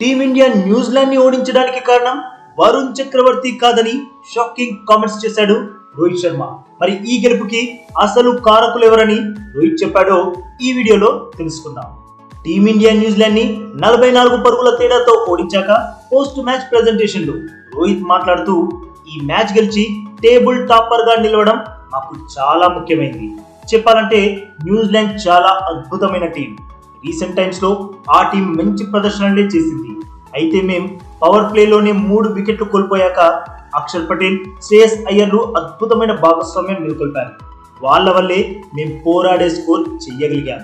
Team India న్యూజిలాండ్ని ఓడించడానికి కారణం వరుణ్ చక్రవర్తి కాదని షాకింగ్ కామెంట్స్ చేశాడు రోహిత్ శర్మ. మరి ఈ గెలుపుకి అసలు కారకులు ఎవరని రోహిత్ చెప్పాడో ఈ వీడియోలో తెలుసుకుందాం. టీమిండియా న్యూజిలాండ్ని నలభై నాలుగు పరుగుల తేడాతో ఓడించాక పోస్ట్ మ్యాచ్ ప్రెజెంటేషన్లో రోహిత్ మాట్లాడుతూ ఈ మ్యాచ్ గెలిచి టేబుల్ టాపర్గా నిలవడం మాకు చాలా ముఖ్యమైనది చెప్పాలంటే న్యూజిలాండ్ చాలా అద్భుతమైన టీం. రీసెంట్ టైమ్స్లో ఆ టీం మంచి ప్రదర్శనలే చేసింది. అయితే మేం పవర్ ప్లేలోనే మూడు వికెట్లు కోల్పోయాక అక్షర్ పటేల్ శ్రేయస్ అయ్యర్లు అద్భుతమైన భాగస్వామ్యం నెలకొల్పారు. వాళ్ళ వల్లే మేం పోరాడే స్కోర్ చెయ్యగలిగాం.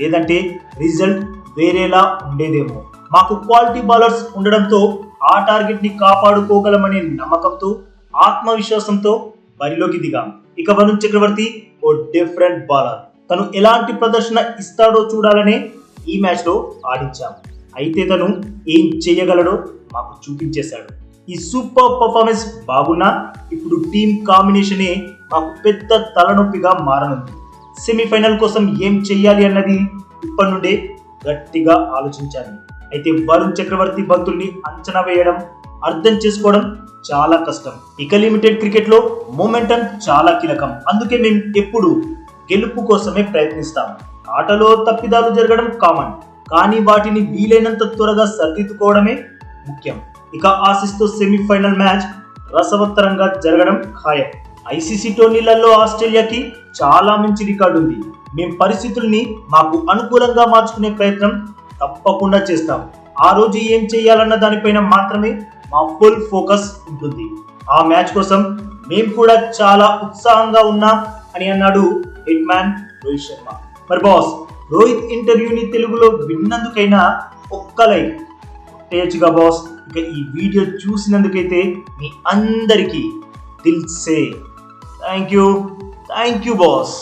లేదంటే రిజల్ట్ వేరేలా ఉండేదేమో. మాకు క్వాలిటీ బౌలర్స్ ఉండడంతో ఆ టార్గెట్ని కాపాడుకోగలమనే నమ్మకంతో ఆత్మవిశ్వాసంతో బరిలోకి దిగాం. ఇక వరుణ్ చక్రవర్తి ఓ డిఫరెంట్ బౌలర్ తను ఎలాంటి ప్రదర్శన ఇస్తాడో చూడాలనే ఈ మ్యాచ్లో ఆడించాం. అయితే తను ఏం చేయగలడో మాకు చూపించేశాడు. ఈ సూపర్ పర్ఫార్మెన్స్ బాగున్నా ఇప్పుడు టీం కాంబినేషనే మాకు పెద్ద తలనొప్పిగా మారనుంది. సెమీఫైనల్ కోసం ఏం చెయ్యాలి అన్నది ఇప్పటి నుండే గట్టిగా ఆలోచించాలి అయితే వరుణ్ చక్రవర్తి బంతుల్ని అంచనా వేయడం అర్థం చేసుకోవడం చాలా కష్టం. ఇక లిమిటెడ్ క్రికెట్లో మొమెంటం చాలా కీలకం. అందుకే మేము ఎప్పుడు గెలుపు కోసమే ప్రయత్నిస్తాం ఆటలో తప్పిదాలు జరగడం కామన్ కానీ వాటిని వీలైనంత త్వరగా సరిదిద్దుకోవడమే ముఖ్యం. ఇక ఆశిస్తూ సెమీఫైనల్ మ్యాచ్ రసవత్తరంగా జరగడం ఖాయం. ఐసీసీ టోర్నీలలో ఆస్ట్రేలియాకి చాలా మంచి రికార్డు ఉంది. మేము పరిస్థితుల్ని మాకు అనుకూలంగా మార్చుకునే ప్రయత్నం తప్పకుండా చేస్తాం. ఆ రోజు ఏం చేయాలన్న దానిపైన మాత్రమే మా ఫుల్ ఫోకస్ ఉంటుంది. ఆ మ్యాచ్ కోసం మేము కూడా చాలా ఉత్సాహంగా ఉన్నాం అని అన్నాడు హిట్ మ్యాన్ రోహిత్ శర్మ. మరి బాస్ రోహిత్ ఇంటర్వ్యూని తెలుగులో విన్నందుకైనా ఒక్క లైక్ కొట్టేయచ్చుగా బాస్ ఇక ఈ వీడియో చూసినందుకైతే మీ అందరికీ దిల్సే thank you thank you boss